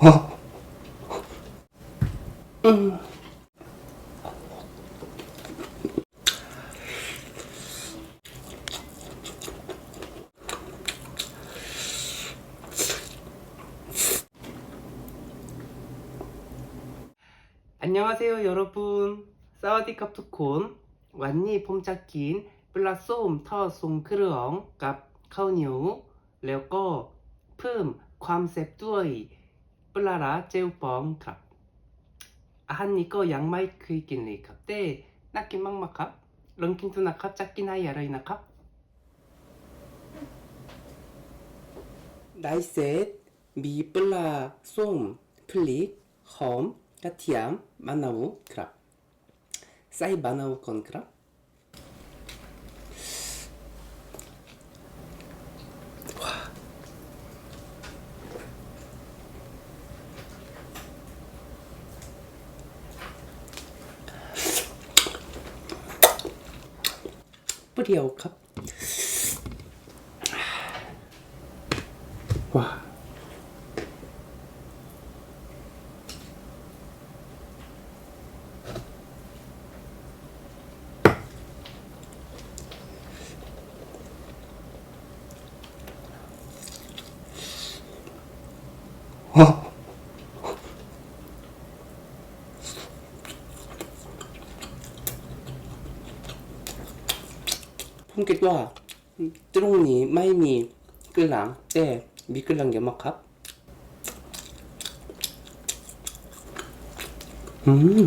어? 음. 안녕하세요 여러분 사와디캅 투콘 완니 폼짝킨 플라솜 터송 크르엉 깝 카우니오 레오꺼 품 괌셉 두어이 ลาลาร้าเจลปองครับ อาหารนี้ก็ยังไม่เคยกินเลยครับแต่น่ากินมากๆครับลองกินดูนะครับจะกินให้อร่อยนะครับได้เสร็จมีปลาส้มพริกหอมกระเทียมมะนาวครับใส่มะนาวก่อนครับ 컵이야 5컵 와. รับ ว้าผมคิดว่าตรงนี้ไม่มีกระหลังแต่มีกระหลังเยอะมากครับ อืม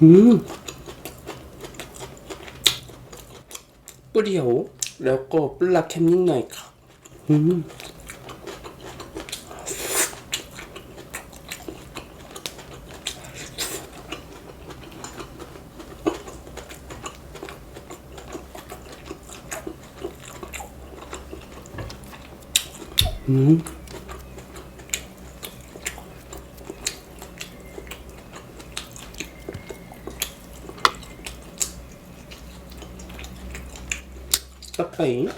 음. 뿌리오, 레코블라 캠닝나이카. 음. 음. 타임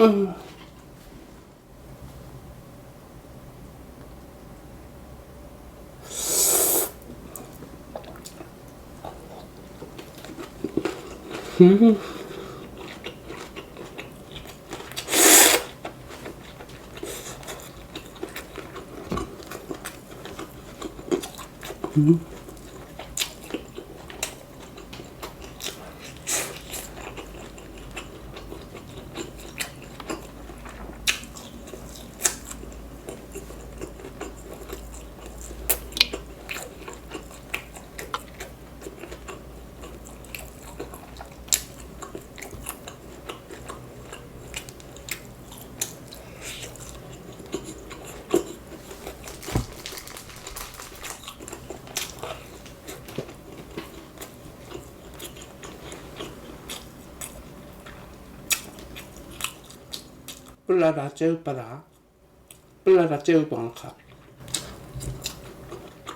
음. 음. ด 불라라 제우빠라. 불라라 제우방카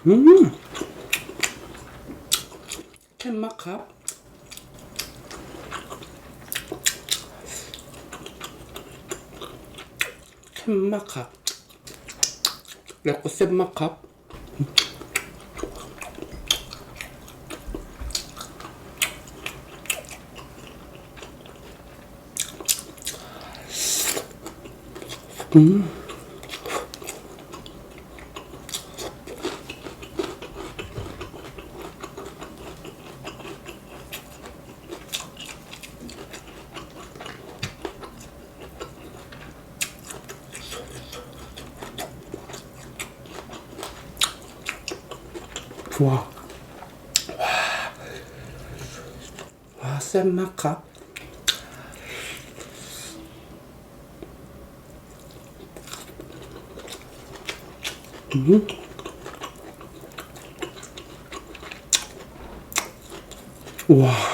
음. 캔마카 캔마카 레코 센마카 음. 좋아. 와, 와, 쌤 마카. าร้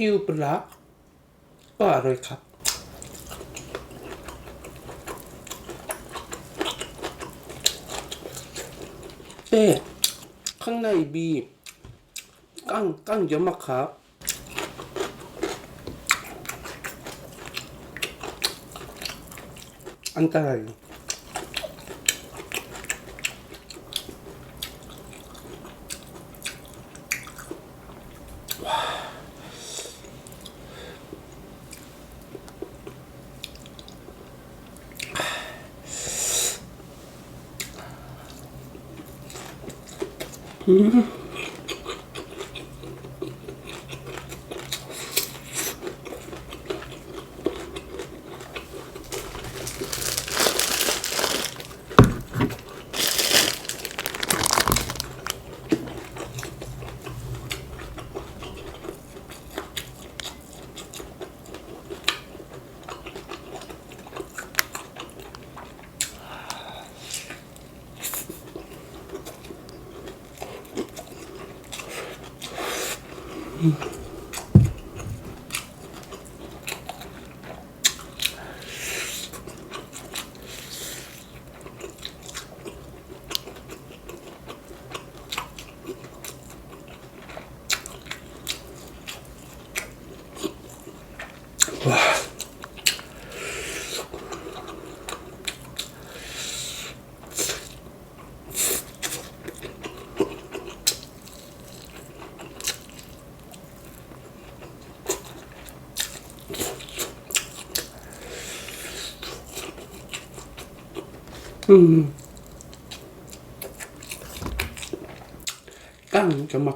คิวปลาก็อร่อยครับ เอ๊ข้างในบีกั้งกั้งเยอะมากครับอันตราย ม Mm-hmm. 음. 깡, 정말.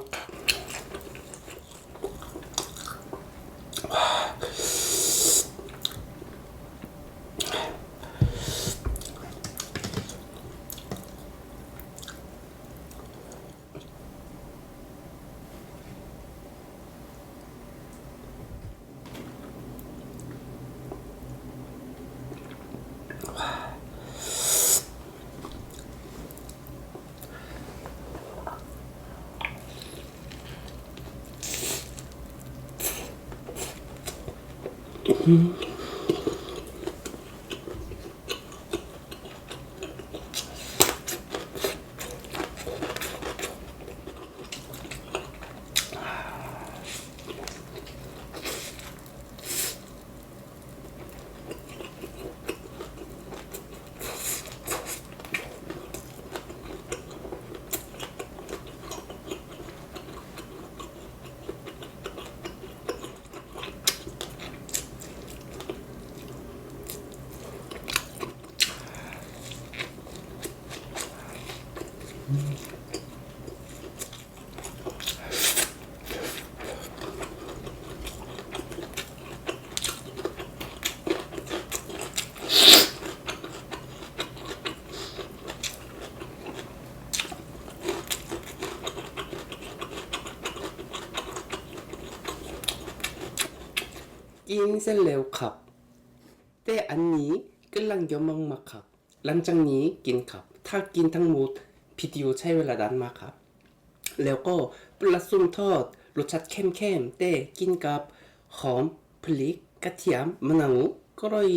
Mmh. กินเส้นเร็วครับแต่อันนี้กำลังเยอะมากๆครับหลังจากนี้กินครับ ถ้ากินทั้งหมดพิดีโอใช้เวลาดันมากครับ แล้วก็ปลาซุ่มทอดรสชาติเข้มๆแต่กินกับหอมพริกกระเทียมมะนาวก็เลย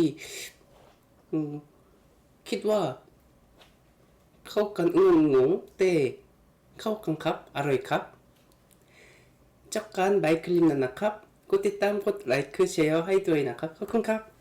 คิดว่า เข้ากันงงงแต่เข้ากันครับ อร่อยครับจากการใบคลิปนั้นนะครับ 꽃띠땀 꽃 라이크 쉐어 하이드웨이 나카. 커큰캅